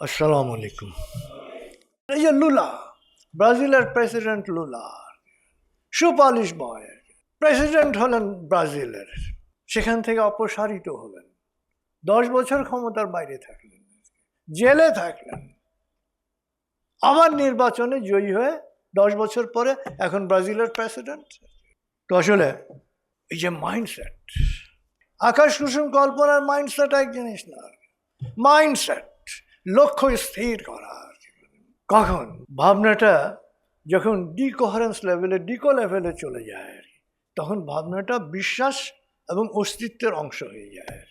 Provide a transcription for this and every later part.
আসসালামু আলাইকুম এই যে লুলা ব্রাজিলের প্রেসিডেন্ট লুলা সুপালিশ বয় প্রেসিডেন্ট হলেন ব্রাজিলের সেখান থেকে অপসারিত হলেন। দশ বছর ক্ষমতার বাইরে থাকলেন। জেলে থাকলেন। আবার নির্বাচনে জয়ী হয়ে দশ বছর পরে এখন ব্রাজিলের প্রেসিডেন্ট তো আসলে এই যে মাইন্ডসেট আকাশ কুসুম কল্পনার মাইন্ডসেট এক জিনিস না। মাইন্ডসেট লক্ষ্য স্থির করা কখন? ভাবনাটা যখন ডিকোহারেন্স লেভেলে ডিকো লেভেলে চলে যায় আর তখন ভাবনাটা বিশ্বাস এবং অস্তিত্বের অংশ হয়ে যায় আর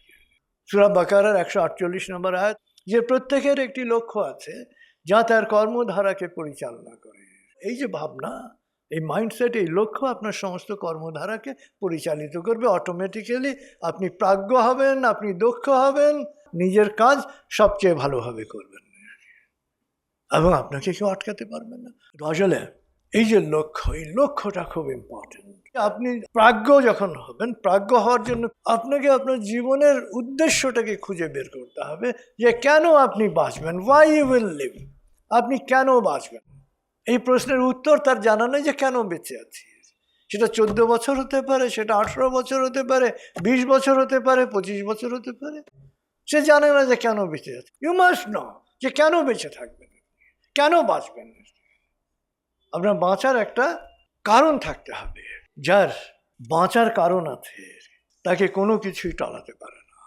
সুরা বাকারার একশো আটচল্লিশ নম্বর আয়াত, যে প্রত্যেকের একটি লক্ষ্য আছে, যা তার কর্মধারাকে পরিচালনা করে। এই যে ভাবনা এই মাইন্ডসেট এই লক্ষ্য আপনার সমস্ত কর্মধারাকে পরিচালিত করবে। অটোমেটিক্যালি আপনি প্রাজ্ঞ হবেন, আপনি দক্ষ হবেন, নিজের কাজ সবচেয়ে ভালোভাবে করবেন। এবং আপনাকে কেউ আটকাতে পারবেন না। আসলে এই যে লক্ষ্য, এই লক্ষ্যটা খুব ইম্পর্টেন্ট আপনি প্রাজ্ঞ যখন হবেন, প্রাজ্ঞ হওয়ার জন্য আপনাকে আপনার জীবনের উদ্দেশ্যটাকে খুঁজে বের করতে হবে যে কেন আপনি বাঁচবেন? ওয়াই ইউ উইল লিভ আপনি কেন বাঁচবেন? এই প্রশ্নের উত্তর তার জানা নেই যে কেন বেঁচে আছি। সেটা চোদ্দ বছর হতে পারে, সেটা আঠেরো বছর হতে পারে, বিশ বছর হতে পারে, পঁচিশ বছর হতে পারে। সে জানে না যে কেন বেঁচে আছে। ইউ মাস্ট ন যে কেন বেঁচে থাকবেন কেন বাঁচবেন আপনার বাঁচার একটা কারণ থাকতে হবে। যার বাঁচার কারণ আছে, তাকে কোনো কিছুই টলাতে পারে না,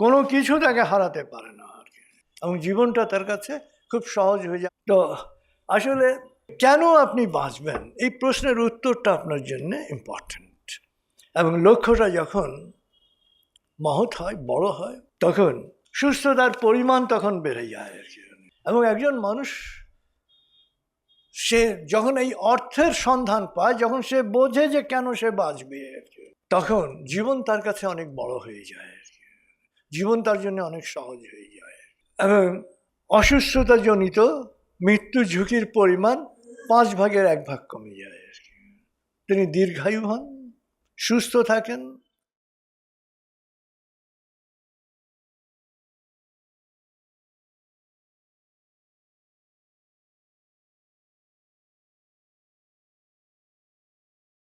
কোনো কিছু তাকে হারাতে পারে না আর কি। এবং জীবনটা তার কাছে খুব সহজ হয়ে যায়। তো আসলে কেন আপনি বাঁচবেন? এই প্রশ্নের উত্তরটা আপনার জন্য ইম্পর্ট্যান্ট এবং লক্ষ্যটা যখন মহৎ হয় বড় হয় তখন সুস্থতার পরিমাণ তখন বেড়ে যায় আর কি। এবং একজন মানুষ সে যখন এই অর্থের সন্ধান পায় যখন সে বোঝে যে কেন সে বাঁচবে আর কি, তখন জীবন তার কাছে অনেক বড় হয়ে যায় আর কি। জীবন তার জন্য অনেক সহজ হয়ে যায়। এবং অসুস্থতাজনিত মৃত্যু ঝুঁকির পরিমাণ পাঁচ ভাগের এক ভাগ কমে যায় আর কি। তিনি দীর্ঘায়ু হন সুস্থ থাকেন